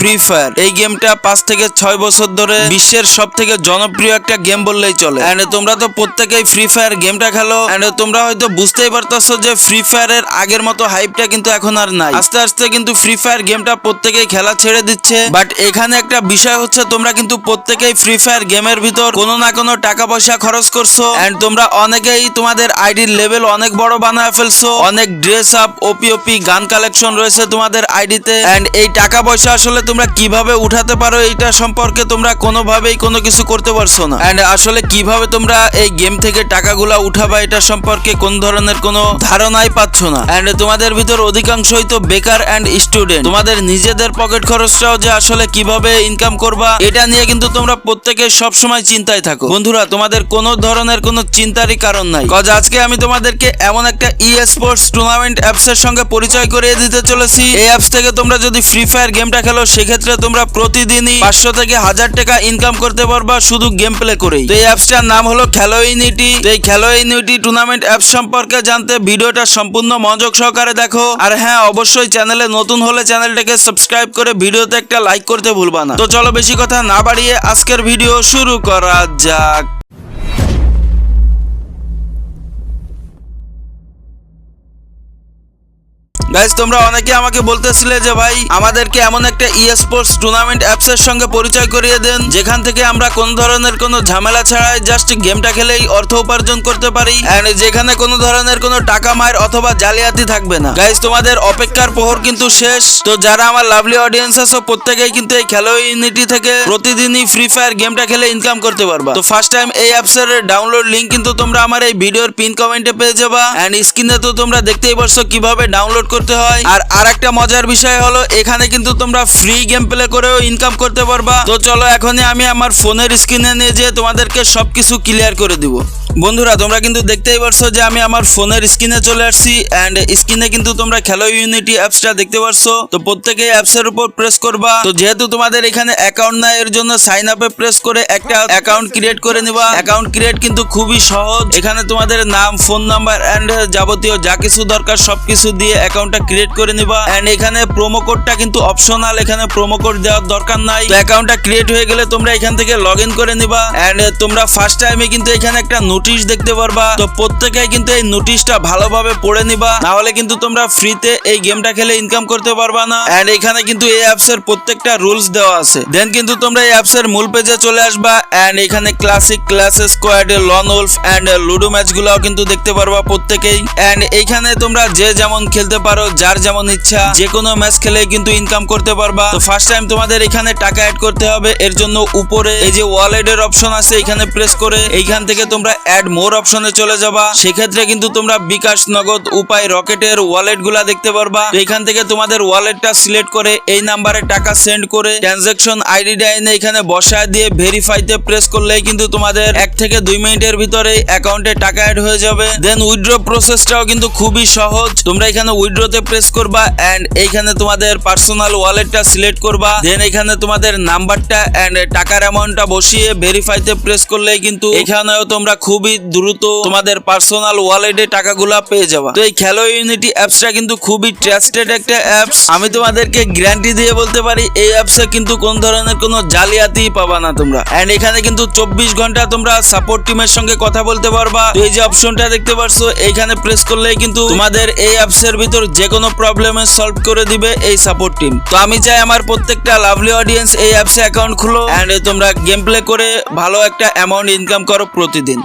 Free fire এই গেমটা পাঁচ থেকে ছয় বছর ধরে বিশ্বের সব থেকে জনপ্রিয় একটা গেম বললেই চলে। এন্ড তোমরা তো প্রত্যেকেই ফ্রি ফায়ার গেমটা খেলো। এন্ড তোমরা হয়তো বুঝতেই পারতেছো যে ফ্রি ফায়ারের আগের মতো হাইপটা কিন্তু এখন আর নাই। আস্তে আস্তে কিন্তু ফ্রি ফায়ার গেমটা প্রত্যেকেই খেলা ছেড়ে দিচ্ছে। বাট এখানে একটা বিষয় হচ্ছে, তোমরা কিন্তু প্রত্যেকেই ফ্রি ফায়ার গেমের ভিতর কোনো না কোনো টাকা পয়সা খরচ করছ। এন্ড তোমরা অনেকেই তোমাদের আইডির লেভেল অনেক বড় বানায় ফেলছো। অনেক ড্রেস আপ ওপি ওপি গান কালেকশন রয়েছে তোমাদের আইডিতে এন্ড এই টাকা পয়সা আসলে তোমরা কীভাবে উঠাতে পারো এইটা সম্পর্কে তোমরা কোনোভাবেই কোনো কিছু করতে পারছ না। এন্ড আসলে কীভাবে তোমরা এই গেম থেকে টাকাগুলা উঠাবা এটা সম্পর্কে কোন ধরনের কোনো ধারণাই পাচ্ছ না। এন্ড তোমাদের ভিতর অধিকাংশই তো বেকার এন্ড স্টুডেন্ট তোমাদের নিজেদের পকেট খরচটাও যে আসলে কীভাবে ইনকাম করবা, এটা নিয়ে কিন্তু তোমরা প্রত্যেকে সব সময় চিন্তায় থাকো। বন্ধুরা, তোমাদের কোনো ধরনের কোনো চিন্তারই কারণ নাই। কজ আজকে আমি তোমাদেরকে এমন একটা ই স্পোর্টস টুর্নামেন্ট অ্যাপস এর সঙ্গে পরিচয় করিয়ে দিতে চলেছি। এই অ্যাপস থেকে তোমরা যদি ফ্রি ফায়ার গেমটা খেলো সেক্ষেত্রে তোমরা প্রতিদিনই পাঁচশো থেকে হাজার টাকা ইনকাম করতে পারবা শুধু গেম প্লে করেই। তো এই অ্যাপসটার নাম হলো খেলো ইউনিটি এই খেলো ইউনিটি টুর্নামেন্ট অ্যাপ সম্পর্কে জানতে ভিডিওটা সম্পূর্ণ মনোযোগ সহকারে দেখো। আর হ্যাঁ অবশ্যই চ্যানেলে নতুন হলে চ্যানেলটাকে সাবস্ক্রাইব করে ভিডিওতে একটা লাইক করতে ভুলবা না। তো চলো বেশি কথা না বাড়িয়ে আজকের ভিডিও শুরু করা যাক। গাইজ তোমরা অনেকে আমাকে বলতেছিলে যে ভাই, আমাদেরকে এমন একটা ই স্পোর্টস টুর্নামেন্ট অ্যাপস এর সঙ্গে পরিচয় করিয়ে দেন, যেখান থেকে আমরা কোন ধরনের কোনো ঝামেলা ছাড়াই জাস্ট গেমটা খেলেই অর্থ উপার্জন করতে পারি এন্ড যেখানে কোনো ধরনের কোনো টাকা মায়ের অথবা জালিয়াতি থাকবে না। গাইজ তোমাদের অপেক্ষার প্রহর কিন্তু শেষ। তো যারা আমার লাভলি অডিয়েন্স আছো, প্রত্যেকেই কিন্তু এই খেলো ইউনিটি থেকে প্রতিদিনই ফ্রি ফায়ার গেমটা খেলে ইনকাম করতে পারবা। তো ফার্স্ট টাইম এই অ্যাপস এর ডাউনলোড লিংক কিন্তু তোমরা আমার এই ভিডিওর পিন কমেন্টে পেয়ে যাবা এন্ড স্ক্রিনে তো তোমরা দেখতেই পারছ কীভাবে ডাউনলোড করতে হয়। আর আরেকটা মজার বিষয় হলো, এখানে কিন্তু তোমরা ফ্রি গেম প্লে করেও ইনকাম করতে পারবা। তো চলো, এখনই আমি আমার ফোনের স্ক্রিনে নিয়ে যেয়ে তোমাদেরকে সবকিছু ক্লিয়ার করে দিব। বন্ধুরা, তোমরা কিন্তু দেখতেই পারছ যে আমি আমার ফোনের স্ক্রিনে চলে আসছি এন্ড স্ক্রিনে কিন্তু তোমরা খেলো ইউনিটি অ্যাপসটা দেখতে পারছ। তো প্রত্যেকে অ্যাপস এর উপর প্রেস করবা। তো যেহেতু তোমাদের এখানে অ্যাকাউন্ট নাই, এর জন্য সাইন আপে প্রেস করে একটা অ্যাকাউন্ট ক্রিয়েট করে নিবা। অ্যাকাউন্ট ক্রিয়েট কিন্তু খুবই সহজ। এখানে তোমাদের নাম ফোন নাম্বার এন্ড যাবতীয় যা কিছু দরকার সবকিছু দিয়ে অ্যাকাউন্টটা ক্রিয়েট করে নিবা। এন্ড এখানে প্রোমো কোডটা কিন্তু অপশনাল এখানে প্রোমো কোড দেওয়ার দরকার নাই। তো অ্যাকাউন্টটা ক্রিয়েট হয়ে গেলে তোমরা এখান থেকে লগ করে নিবা। এন্ড তোমরা ফার্স্ট টাইমে কিন্তু এখানে একটা নোটিশ দেখতে পারবা। তো প্রত্যেকেই কিন্তু এই নোটিশটা ভালোভাবে পড়ে নিবা। না হলে কিন্তু তোমরা ফ্রিতে এই গেমটা খেলে ইনকাম করতে পারবা না। এন্ড এখানে কিন্তু এই অ্যাপস এর প্রত্যেকটা রুলস দেওয়া আছে। দেন কিন্তু তোমরা এই অ্যাপস এর মূল পেজে চলে আসবা। এন্ড এখানে classic class squad lone wolf and ludo match গুলাও কিন্তু দেখতে পারবা প্রত্যেকেই। এন্ড এইখানে তোমরা যে যেমন খেলতে পারো, যার যেমন ইচ্ছা, যে কোনো ম্যাচ খেলে কিন্তু ইনকাম করতে পারবা। তো ফার্স্ট টাইম তোমাদের এখানে টাকা অ্যাড করতে হবে। এর জন্য উপরে এই যে ওয়ালেটের অপশন আছে, এখানে প্রেস করে এইখান থেকে তোমরা অ্যাড মোর অপশনে চলে যাবা। সেক্ষেত্রে কিন্তু তোমরা বিকাশ নগদ উপায় রকেটের ওয়ালেটগুলা দেখতে পারবা। এখান থেকে তোমাদের ওয়ালেটটা সিলেক্ট করে এই নাম্বারে টাকা সেন্ড করে ট্রানজাকশন আইডিটা এনে এখানে বসায় দিয়ে ভেরিফাইতে প্রেস করলেই কিন্তু তোমাদের এক থেকে দুই মিনিটের ভিতরে অ্যাকাউন্টে টাকা অ্যাড হয়ে যাবে। দেন উইথড্র প্রসেসটাও কিন্তু খুবই সহজ। তোমরা এখানে উইথড্রতে প্রেস করবা এন্ড এইখানে তোমাদের পার্সোনাল ওয়ালেটটা সিলেক্ট করবা। দেন এখানে তোমাদের নাম্বারটা এন্ড টাকার অ্যামাউন্টটা বসিয়ে ভেরিফাইতে প্রেস করলেই কিন্তু এখানেও তোমরা খুবই দ্রুত তোমাদের পার্সোনাল ওয়ালেটে টাকাগুলা পেয়ে যাবা। তো এই খেলো ইউনিটি অ্যাপসটা কিন্তু খুবই ট্রাস্টেড একটা অ্যাপস আমি তোমাদেরকে গ্যারান্টি দিয়ে বলতে পারি, এই অ্যাপসে কিন্তু কোন ধরনের কোনো জালিয়াতি পাবা না তোমরা। এন্ড এখানে কিন্তু চব্বিশ ঘণ্টা তোমরা সাপোর্ট টিমের সঙ্গে কথা বলতে পারবা। তো এই যে অপশনটা দেখতে পারছ এইখানে প্রেস করলেই কিন্তু তোমাদের এই অ্যাপসের ভিতর যে কোনো প্রবলেমে সলভ করে দিবে এই সাপোর্ট টিম তো আমি চাই আমার প্রত্যেকটা লাভলি অডিয়েন্স এই অ্যাপসে অ্যাকাউন্ট খুলো। এন্ড তোমরা গেম প্লে করে ভালো একটা অ্যামাউন্ট ইনকাম করো প্রতিদিন।